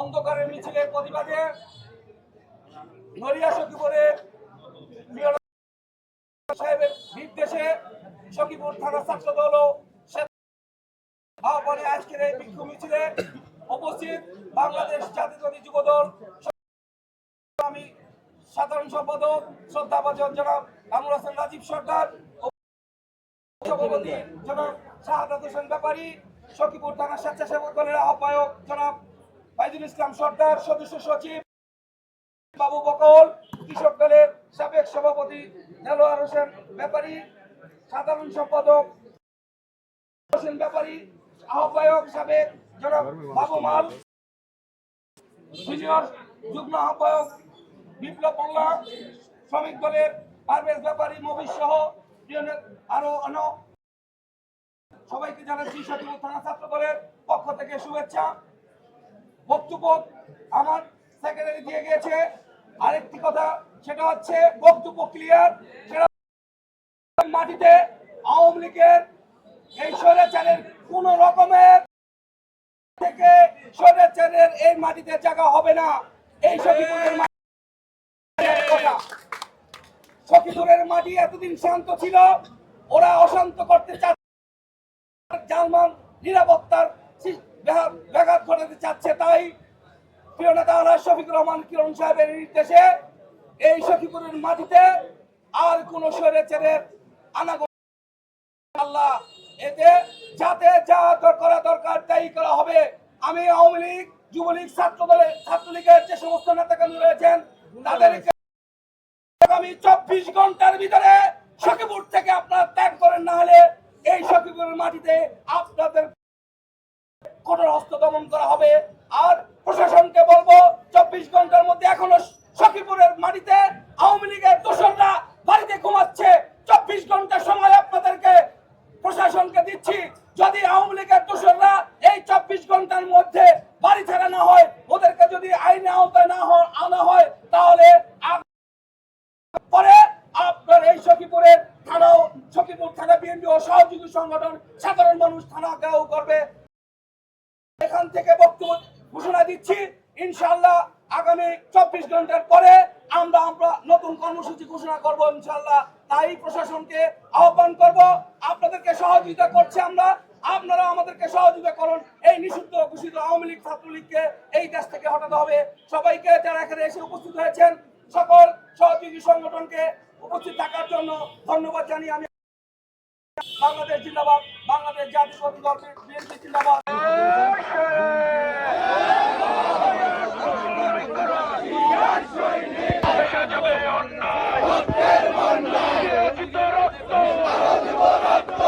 অন্ধকারের মিছিলের প্রতিবাদে নড়িয়া সখীপুরের প্রিয় সাহেবের নির্দেশে সখীপুর থানা ছাত্র দল আজকের এই বিক্ষোভ মিছিলে উপস্থিত বাংলাদেশ জাতীয়তাবাদী যুব দল আমি সাধারণ সম্পাদক শ্রদ্ধাভাজন জনাব কামরুল হাসান রাজীব সরকার সভাপতি জনাব শাহাদাত হোসেন ব্যাপারী, সখীপুর থানা স্বেচ্ছাসেবক দলের আহ্বায়ক জনাব বাইদুল ইসলাম সর্দার সদস্য সচিব বাবু বকল, কৃষক দলের সাবেক সভাপতি দেলোয়ার হোসেন ব্যাপারী, সাধারণ সম্পাদক হোসেন ব্যাপারী, আহ্বায়ক সাবেক জনাব বাবু মাল, সিনিয়র যুগ্ম আহ্বায়ক বিপ্লব মোল্লা, শ্রমিক দলের পারভেজ ব্যাপারী মহিষ সহ আরও অন্য সবাইকে জানাচ্ছি সচিব থানা ছাত্র দলের পক্ষ থেকে শুভেচ্ছা। বক্তব্য আমার সেক্রেটারি দিয়ে গিয়েছে। আরেকটি কথা, সেটা হচ্ছে বক্তব্য ক্লিয়ার সেটা মাটিতে আওয়ামী লীগের এই স্বৈরাচারের কোন রকমের থেকে স্বৈরাচারের এই মাটিতে জায়গা হবে না। এই সখীপুরের সখীপুরের মাটি এতদিন শান্ত ছিল, ওরা অশান্ত করতে চাচ্ছে জালমান নিরাপত্তার ব্যাঘাত ঘটাতে চাচ্ছে তাই প্রিয় নেতা শফিকুর রহমান কিরণ সাহেবের নির্দেশে এই সখীপুরের মাটিতে আর কোন স্বৈরাচারের আনাগোনা আল্লাহ এতে যাতে যা করা দরকার তাই করা হবে। আমি আওয়ামী লীগ, যুবলীগ ছাত্র দলের ছাত্রলীগের যে সমস্ত নেতাকর্মী রয়েছেন, তাদেরকে আগামী চব্বিশ ঘণ্টার ভিতরে সখীপুর থেকে আপনারা ত্যাগ করেন না হলে এই সখীপুরের মাটিতে আপনাদের কঠোর করা হবে। আর প্রশাসনকে বলব, চব্বিশ ঘণ্টার মধ্যে এখনও সখীপুরের মাটিতে আওয়ামী লীগের দোসররা বাড়িতে ঘুমাচ্ছে। চব্বিশ ঘণ্টা সময় আপনাদেরকে প্রশাসনকে দিচ্ছি। যদি আওয়ামী লীগের দোসররা এই চব্বিশ ঘণ্টার মধ্যে বাড়ি ছাড়া না হয়, ওদেরকে যদি আইনে আওতায় না আনা হয়, তাহলে পরে আপনার এই সখীপুরের থানাও সখীপুর থানা বিএনপি ও সহযোগী সংগঠন সাধারণ মানুষ থানা করবে এখান থেকে বক্তব্য ঘোষণা দিচ্ছি। ইনশাল্লাহ আগামী চব্বিশ ঘণ্টার পরে আমরা আমরা নতুন কর্মসূচি ঘোষণা করব ইনশাল্লাহ তাই প্রশাসনকে আহ্বান করব। আপনাদেরকে সহযোগিতা করছে আমরা। আপনারা আমাদেরকে সহযোগিতা করুন। এই নিষিদ্ধ ঘোষিত আওয়ামী লীগ, ছাত্রলীগকে এই দেশ থেকে হটাতে হবে। সবাইকে যারা এখানে এসে উপস্থিত হয়েছেন, সকল সহযোগী সংগঠনকে উপস্থিত থাকার জন্য ধন্যবাদ জানিয়ে আমি বাংলাদেশ জিন্দাবাদ, বাংলাদেশ দল, বিএনপি জিন্দাবাদ।